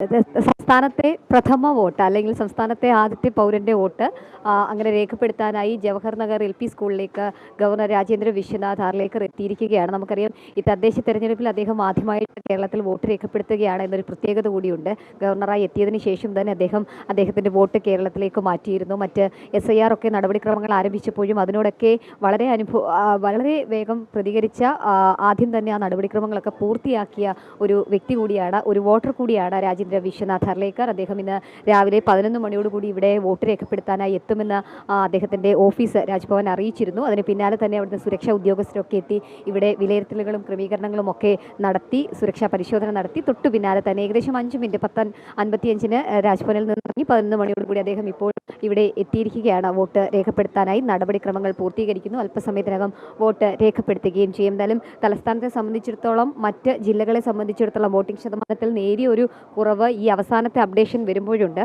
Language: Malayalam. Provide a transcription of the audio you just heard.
സംസ്ഥാനത്തെ പ്രഥമ വോട്ട് അല്ലെങ്കിൽ സംസ്ഥാനത്തെ ആദ്യത്തെ പൗരന്റെ വോട്ട് അങ്ങനെ രേഖപ്പെടുത്താനായി ജവഹർ നഗർ എൽ പി സ്കൂളിലേക്ക് ഗവർണർ രാജേന്ദ്ര വിശ്വനാഥ് ആർലേക്കർ എത്തിയിരിക്കുകയാണ്. നമുക്കറിയാം ഈ തദ്ദേശ തെരഞ്ഞെടുപ്പിൽ അദ്ദേഹം ആദ്യമായിട്ട് കേരളത്തിൽ വോട്ട് രേഖപ്പെടുത്തുകയാണ് എന്നൊരു പ്രത്യേകത കൂടിയുണ്ട്. ഗവർണറായി എത്തിയതിന് ശേഷം തന്നെ അദ്ദേഹം അദ്ദേഹത്തിന്റെ വോട്ട് കേരളത്തിലേക്ക് മാറ്റിയിരുന്നു. മറ്റ് എസ് ഐ ആർ ഒക്കെ നടപടിക്രമങ്ങൾ ആരംഭിച്ചപ്പോഴും അതിനോടൊക്കെ വളരെ അനുഭവ വളരെ വേഗം പ്രതികരിച്ച ആദ്യം തന്നെ ആ നടപടിക്രമങ്ങളൊക്കെ പൂർത്തിയാക്കിയ ഒരു വ്യക്തി കൂടിയാണ് ഒരു വോട്ടർ കൂടിയാണ് രാജേന്ദ്ര വിശ്വനാഥ് ഹർലേക്കർ. അദ്ദേഹം ഇന്ന് രാവിലെ പതിനൊന്ന് മണിയോടുകൂടി ഇവിടെ വോട്ട് രേഖപ്പെടുത്താനായി എത്തുമെന്ന് അദ്ദേഹത്തിന്റെ ഓഫീസ് രാജ്ഭവൻ അറിയിച്ചിരുന്നു. അതിന് പിന്നാലെ തന്നെ അവിടുത്തെ സുരക്ഷാ ഉദ്യോഗസ്ഥരൊക്കെ എത്തി ഇവിടെ വിലയിരുത്തലുകളും ക്രമീകരണങ്ങളും ഒക്കെ നടത്തി സുരക്ഷാ പരിശോധന നടത്തി. തൊട്ടു പിന്നാലെ തന്നെ ഏകദേശം അഞ്ച് മിനിറ്റ് പത്ത് അൻപത്തിയഞ്ചിന് രാജ്ഭവനിൽ നിന്ന് പതിനൊന്ന് മണിയോടുകൂടി അദ്ദേഹം ഇപ്പോൾ ഇവിടെ എത്തിയിരിക്കുകയാണ്. വോട്ട് രേഖപ്പെടുത്താനായി നടപടിക്രമങ്ങൾ പൂർത്തീകരിക്കുന്നു. അല്പസമയത്തിനകം വോട്ട് രേഖപ്പെടുത്തുകയും ചെയ്യും. എന്തായാലും തലസ്ഥാനത്തെ സംബന്ധിച്ചിടത്തോളം മറ്റ് ജില്ലകളെ സംബന്ധിച്ചിടത്തോളം വോട്ടിംഗ് ശതമാനത്തിൽ നേരിയൊരു കുറവ് ഈ അവസാനത്തെ അപ്ഡേഷൻ വരുമ്പോഴുണ്ട്.